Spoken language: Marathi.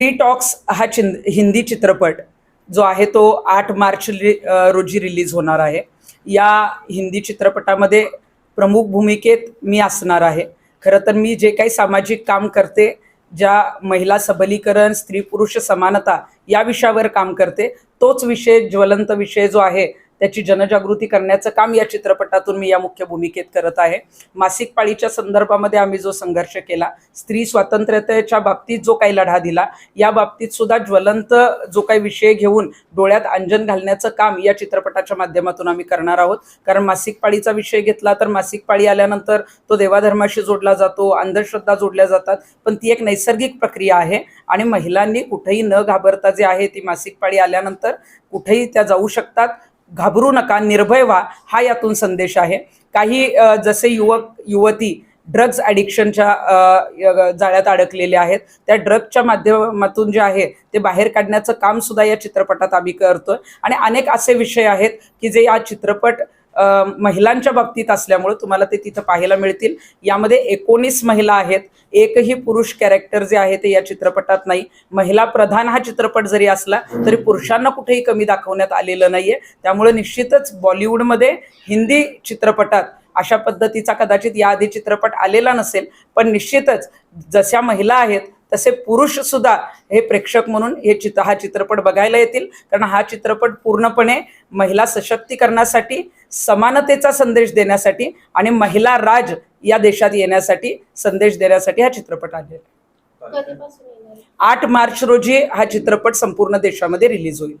टी टॉक्स हा चिं हिंदी चित्रपट जो आहे तो आठ मार्च रि रोजी रिलीज होणार आहे. या हिंदी चित्रपटामध्ये प्रमुख भूमिकेत मी असणार आहे. खरं तर मी जे काही सामाजिक काम करते ज्या महिला सबलीकरण स्त्री पुरुष समानता या विषयावर काम करते तोच विषय ज्वलंत विषय जो आहे त्याची जनजागृती करण्याचं काम या चित्रपटातून मी या मुख्य भूमिकेत करत आहे. मासिक पाळीच्या संदर्भामध्ये आम्ही जो संघर्ष केला स्त्री स्वातंत्र्यतेच्या बाबतीत जो काही लढा दिला या बाबतीत सुद्धा ज्वलंत जो काही विषय घेऊन डोळ्यात अंजन घालण्याचं काम या चित्रपटाच्या माध्यमातून आम्ही करणार आहोत. कारण मासिक पाळीचा विषय घेतला तर मासिक पाळी आल्यानंतर तो देवाधर्माशी जोडला जातो अंधश्रद्धा जोडल्या जातात पण ती एक नैसर्गिक प्रक्रिया आहे आणि महिलांनी कुठेही न घाबरता जे आहे ती मासिक पाळी आल्यानंतर कुठेही त्या जाऊ शकतात. घाबरू नका निर्भय व्हा हा यातून संदेश आहे. काही जसे युवक युवती ड्रग्ज ॲडिक्शनच्या जाळ्यात अडकलेले आहेत त्या ड्रगच्या माध्यमातून जे आहे ते बाहेर काढण्याचं काम सुद्धा या चित्रपटात आम्ही करतोय. आणि अनेक असे विषय आहेत की जे या चित्रपट महिलांच्या बाबतीत असल्यामुळे तुम्हाला ते तिथं पाहायला मिळतील. यामध्ये एकोणीस महिला आहेत. एकही पुरुष कॅरेक्टर जे आहे ते या चित्रपटात नाही. महिला प्रधान हा चित्रपट जरी असला तरी पुरुषांना कुठेही कमी दाखवण्यात आलेलं नाहीये. त्यामुळे निश्चितच बॉलिवूडमध्ये हिंदी चित्रपटात अशा पद्धतीचा कदाचित याआधी चित्रपट आलेला नसेल पण निश्चितच जशा महिला आहेत तसे पुरुष सुद्धा हे प्रेक्षक म्हणून हे चित्र हा चित्रपट बघायला येतील. कारण हा चित्रपट पूर्णपणे महिला सशक्तीकरणासाठी समानतेचा संदेश देण्यासाठी आणि महिला राज या देशात येण्यासाठी संदेश देण्यासाठी हा चित्रपट आलेला? आठ मार्च रोजी हा चित्रपट संपूर्ण देशामध्ये रिलीज होईल.